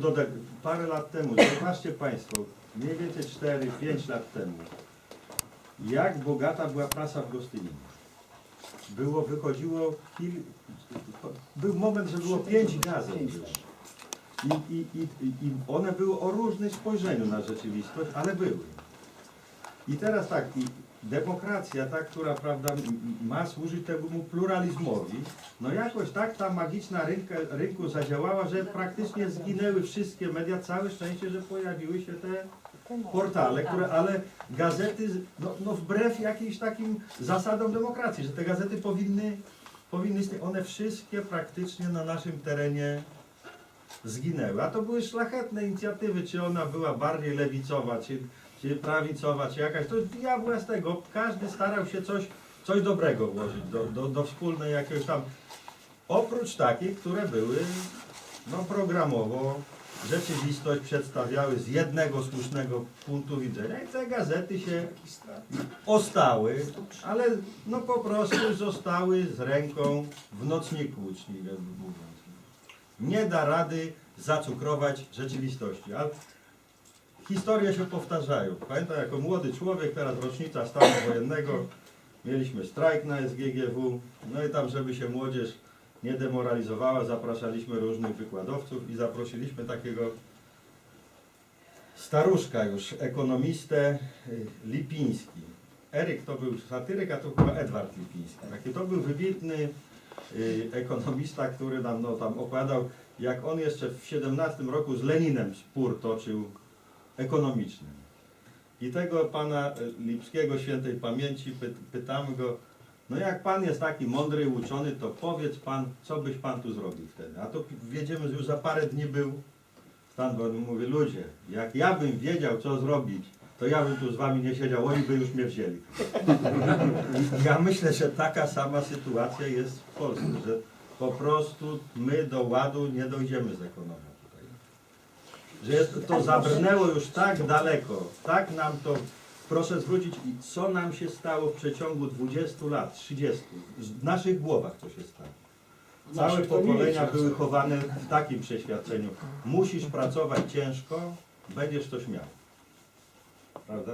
Doda- parę lat temu, zobaczcie Państwo, mniej więcej 4-5 lat temu, jak bogata była prasa w Gostyninie. Było, wychodziło, kil... był moment, że było pięć gazet. Było. I, i, i, I one były o różnym spojrzeniu na rzeczywistość, ale były. I teraz tak, i demokracja, ta, która prawda, ma służyć temu pluralizmowi, no jakoś tak ta magiczna rynka, rynku zadziałała, że praktycznie zginęły wszystkie media, całe szczęście, że pojawiły się te portale, które, ale gazety, no, no wbrew jakimś takim zasadom demokracji, że te gazety powinny, powinny istnieć, one wszystkie praktycznie na naszym terenie zginęły. A to były szlachetne inicjatywy, czy ona była bardziej lewicowa, czy, czy prawicowa, czy jakaś, to diabła z tego. Każdy starał się coś, coś dobrego włożyć do, do, do wspólnej jakiegoś tam, oprócz takich, które były no, programowo rzeczywistość przedstawiały z jednego słusznego punktu widzenia i te gazety się ostały, ale no po prostu zostały z ręką w nocniku uczniwie mówiąc. Nie da rady zacukrować rzeczywistości. Historie się powtarzają. Pamiętam jako młody człowiek, teraz rocznica stanu wojennego, mieliśmy strajk na SGGW, no i tam, żeby się młodzież nie demoralizowała, zapraszaliśmy różnych wykładowców i zaprosiliśmy takiego staruszka już, ekonomistę y, Lipiński. Eryk to był satyryk, a to chyba Edward Lipiński. Taki to był wybitny y, ekonomista, który nam no, tam opowiadał, jak on jeszcze w 17 roku z Leninem spór toczył ekonomiczny. I tego pana y, Lipskiego świętej pamięci py, pytamy go, no jak pan jest taki mądry i uczony, to powiedz pan, co byś pan tu zrobił wtedy. A to wiedziemy, że już za parę dni był stan, bo mówi, ludzie, jak ja bym wiedział, co zrobić, to ja bym tu z wami nie siedział, oni by już mnie wzięli. Ja myślę, że taka sama sytuacja jest w Polsce, że po prostu my do ładu nie dojdziemy z ekonomią. Że to zabrnęło już tak daleko, tak nam to, proszę zwrócić, i co nam się stało w przeciągu 20 lat, 30, w naszych głowach co się stało. Całe to pokolenia były chowane w takim przeświadczeniu. Musisz pracować ciężko, będziesz coś miał. Prawda?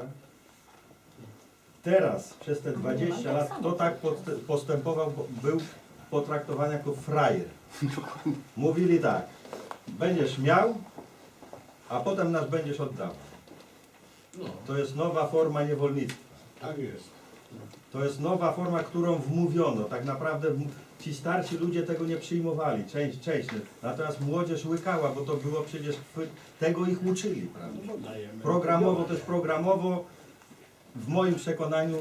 Teraz, przez te 20 lat, kto tak post- postępował, był potraktowany jako frajer. Mówili tak, będziesz miał, a potem nas będziesz oddawał. No, To jest nowa forma niewolnictwa. tak jest. To jest nowa forma, którą wmówiono. Tak naprawdę ci starsi ludzie tego nie przyjmowali, część, część. Natomiast młodzież łykała, bo to było przecież, chwy- tego ich uczyli, prawda? No, dajemy. Programowo, też programowo, w moim przekonaniu,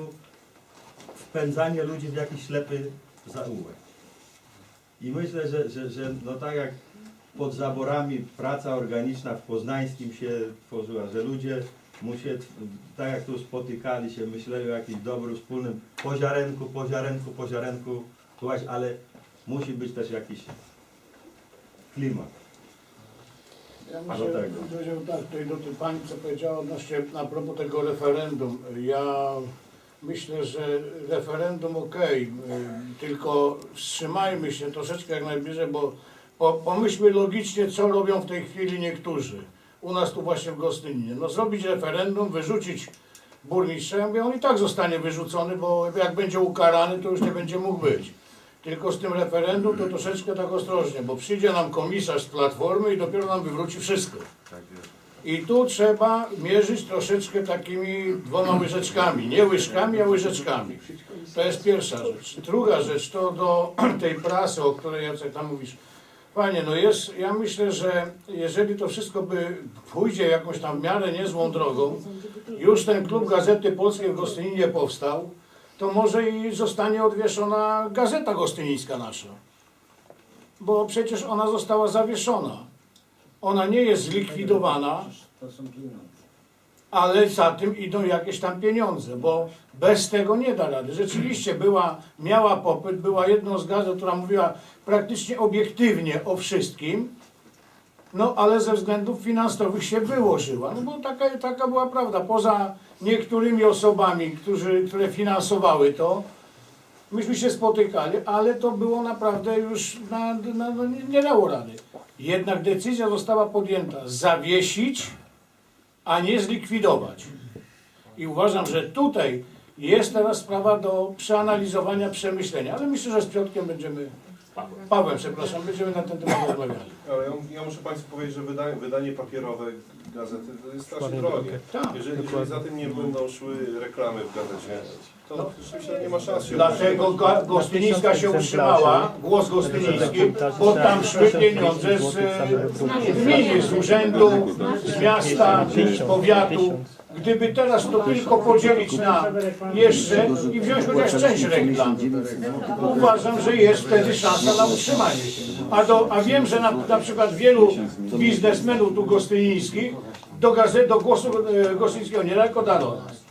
wpędzanie ludzi w jakiś ślepy zaułek. I myślę, że, że, że no tak jak pod zaborami praca organiczna w Poznańskim się tworzyła, że ludzie mu się, tak jak tu spotykali się, myśleli o jakimś dobrym, wspólnym poziarenku, poziarenku, poziarenku, słuchaj, ale musi być też jakiś klimat. Ja myślę, do tego. powiedział tak, tutaj do tej pani, co powiedziała odnośnie, a propos tego referendum. Ja myślę, że referendum okej, y, tylko wstrzymajmy się troszeczkę jak najbliżej, bo po, pomyślmy logicznie, co robią w tej chwili niektórzy. U nas tu właśnie w Gostyninie. No zrobić referendum, wyrzucić burmistrza, ja mówię, on i tak zostanie wyrzucony, bo jak będzie ukarany, to już nie będzie mógł być. Tylko z tym referendum to troszeczkę tak ostrożnie, bo przyjdzie nam komisarz z Platformy i dopiero nam wywróci wszystko. I tu trzeba mierzyć troszeczkę takimi dwoma łyżeczkami. Nie łyżkami, a łyżeczkami. To jest pierwsza rzecz. Druga rzecz to do tej prasy, o której Jacek tam mówisz. Panie, no jest, ja myślę, że jeżeli to wszystko by pójdzie jakąś tam w miarę niezłą drogą, już ten klub Gazety Polskiej w Gostyninie powstał, to może i zostanie odwieszona Gazeta Gostynińska nasza. Bo przecież ona została zawieszona. Ona nie jest zlikwidowana, To są pieniądze. Ale za tym idą jakieś tam pieniądze, bo bez tego nie da rady. Rzeczywiście była, miała popyt, była jedną z gazet, która mówiła praktycznie obiektywnie o wszystkim, no ale ze względów finansowych się wyłożyła. No bo taka, taka była prawda. Poza niektórymi osobami, którzy, które finansowały to, myśmy się spotykali, ale to było naprawdę już na, na, no nie, nie dało rady. Jednak decyzja została podjęta zawiesić, a nie zlikwidować. I uważam, że tutaj jest teraz sprawa do przeanalizowania, przemyślenia. Ale myślę, że z Piotkiem będziemy, Pawłem, przepraszam, będziemy na ten temat rozmawiali. Ale ja, ja muszę Państwu powiedzieć, że wydanie, wydanie papierowe gazety to jest strasznie drogie. Tak. Jeżeli, jeżeli za tym nie będą szły reklamy w gazecie, to rzeczywiście nie ma szans się Dlatego utrzymać. Ga- Gostynińska się utrzymała, głos Gostyniński, bo tam szły pieniądze z e, gminy, z urzędu, z miasta, z powiatu. Gdyby teraz to tylko podzielić na jeszcze i wziąć chociaż część reklam, uważam, że jest wtedy szansa na utrzymanie się. A, do, a wiem, że na, na przykład wielu biznesmenów tu gostynińskich do gazet, do głosu e, gostyńskiego nie tylko da do nas.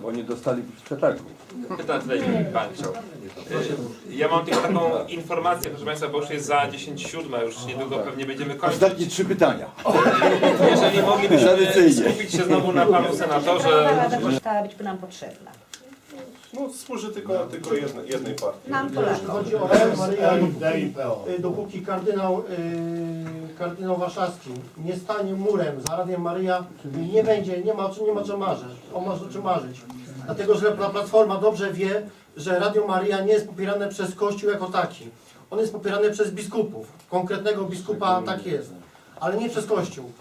Bo nie dostali przetargu. Pytanie tutaj Pan chciał. Ja mam tylko taką informację, proszę Państwa, bo już jest za 10 siódma, już niedługo pewnie będziemy kończyć. Ostatnie trzy pytania. Jeżeli moglibyśmy Tradycyjnie. skupić się znowu na Panu Senatorze. Rada przestała być nam potrzebna. No, służy tylko, tylko jednej, jednej partii. Nam Polakom. Chodzi o SLD i PO. Dopóki kardynał, y, kardynał Warszawski nie stanie murem za Radiem Maryja, nie będzie, nie ma, nie ma czym marzyć, o ma czym marzyć. Dlatego, że pla- Platforma dobrze wie, że Radio Maryja nie jest popierane przez Kościół jako taki. On jest popierany przez biskupów. Konkretnego biskupa tak jest, ale nie przez Kościół.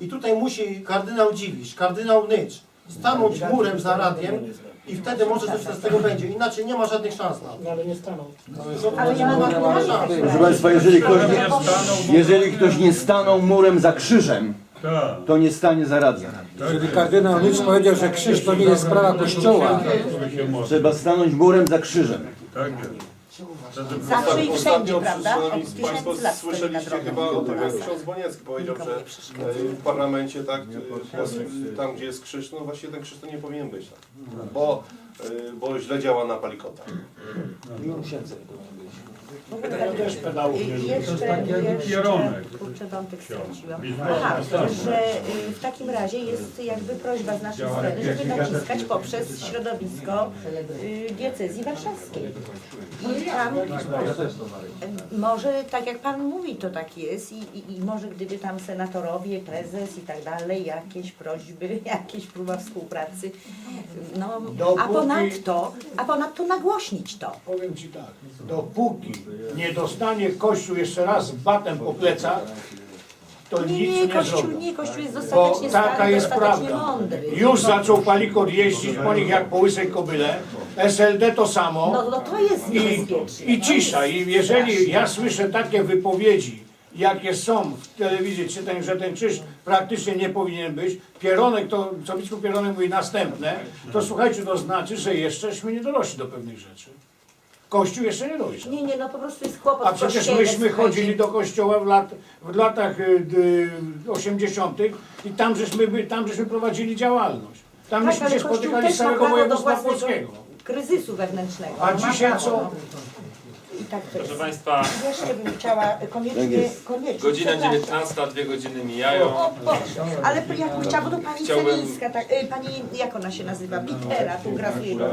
I tutaj musi kardynał Dziwisz, kardynał Nycz stanąć murem za radiem i wtedy może coś z tego będzie. Inaczej nie ma żadnych szans na to. Ale ja Nie ma, mam nie ma szans. Proszę Państwa, jeżeli ktoś nie, jeżeli ktoś nie stanął murem za krzyżem, to nie stanie za radiem. Jeżeli kardynał Nicz powiedział, że krzyż to nie jest sprawa kościoła, Trzeba stanąć murem za krzyżem. Zawsze i wszędzie, Ostatnio, prawda? Od Państwo, tysięcy lat stoi na słyszeliście chyba o tym, jak ksiądz Boniecki powiedział, że e, w parlamencie tak, e, tam gdzie jest krzyż, no właśnie ten krzyż to nie powinien być tam, bo, e, bo źle działa na palikota. Ja też pedałów nie I lubię. jeszcze, jeszcze, kurczę, wątek straciłam. Aha, że y, w takim razie jest jakby prośba z naszej strony, żeby naciskać poprzez środowisko y, diecezji warszawskiej. I tam, y, może tak jak Pan mówi, to tak jest i, i, i może gdyby tam senatorowie, prezes i tak dalej, jakieś prośby, jakieś próba współpracy, no, a Dopóki- ponadto, a ponadto nagłośnić to. Powiem Ci tak, dopóki nie dostanie Kościół jeszcze raz batem po plecach, to nic nie, nie Kościół nie, Kościół jest Bo dostatecznie taka stary, jest dostatecznie prawda. mądry. Już zaczął palikot jeździć po nich jak po łysej kobyle. SLD to samo. No, no to jest I, niebezpieczne. I cisza. I jeżeli ja słyszę takie wypowiedzi, jakie są w telewizji, czy ten, że ten krzyż praktycznie nie powinien być, Pieronek, to co biskup Pieronek mówi następne, to słuchajcie, to znaczy, że jeszcześmy nie dorośli do pewnych rzeczy. Kościół jeszcze nie dojrzał. Nie, nie, no po prostu jest kłopot A w przecież kościele, myśmy słuchajcie. chodzili do kościoła w, lat, w latach y, dy- 80. i tam żeśmy, by- tam żeśmy prowadzili działalność. Tam Tak, myśmy ale się Kościół spotykali też z ma całego prawo do województwa własnego polskiego. kryzysu wewnętrznego. A Ma dzisiaj prawo, co? no. I tak to Proszę jest. Państwa, Jeszcze bym chciała koniecznie, koniecznie. godzina przepraszam. 19, dwie godziny mijają. O Boże, ale ja bym chciała, bo do pani Chciałbym- Celińska, tak, y, pani, jak ona się nazywa, Pitera, tu grafuje do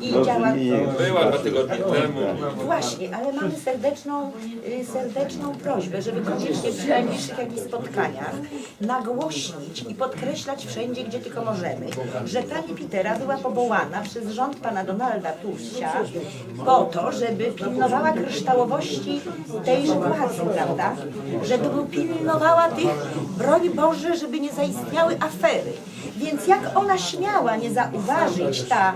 I działa, Była dwa tygodnie temu. Właśnie, ale mamy serdeczną, y, serdeczną prośbę, żeby koniecznie przy najbliższych jakichś spotkaniach nagłośnić i podkreślać wszędzie, gdzie tylko możemy, że pani Pitera była powołana przez rząd pana Donalda Tuska po to, żeby pilnowała kryształowości tejże władzy, prawda? Żeby pilnowała tych, broń Boże, żeby nie zaistniały afery. Więc jak ona śmiała nie zauważyć ta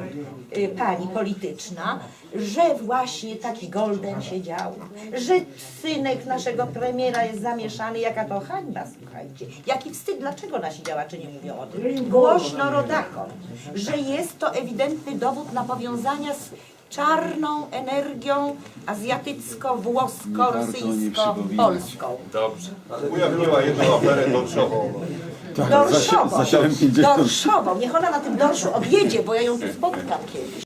y, pani polityczna, że właśnie taki golden się dział, że synek naszego premiera jest zamieszany, jaka to hańba, słuchajcie. Jaki wstyd, dlaczego nasi działacze nie mówią o tym? Głośno rodakom, że jest to ewidentny dowód na powiązania z czarną energią azjatycko-włosko-rosyjsko-polską. Dobrze. Ujawniła jedną aferę dorszową. Dorszową, zasiałem 50. dorszową. Niech ona na tym dorszu odjedzie, bo ja ją tu spotkam kiedyś.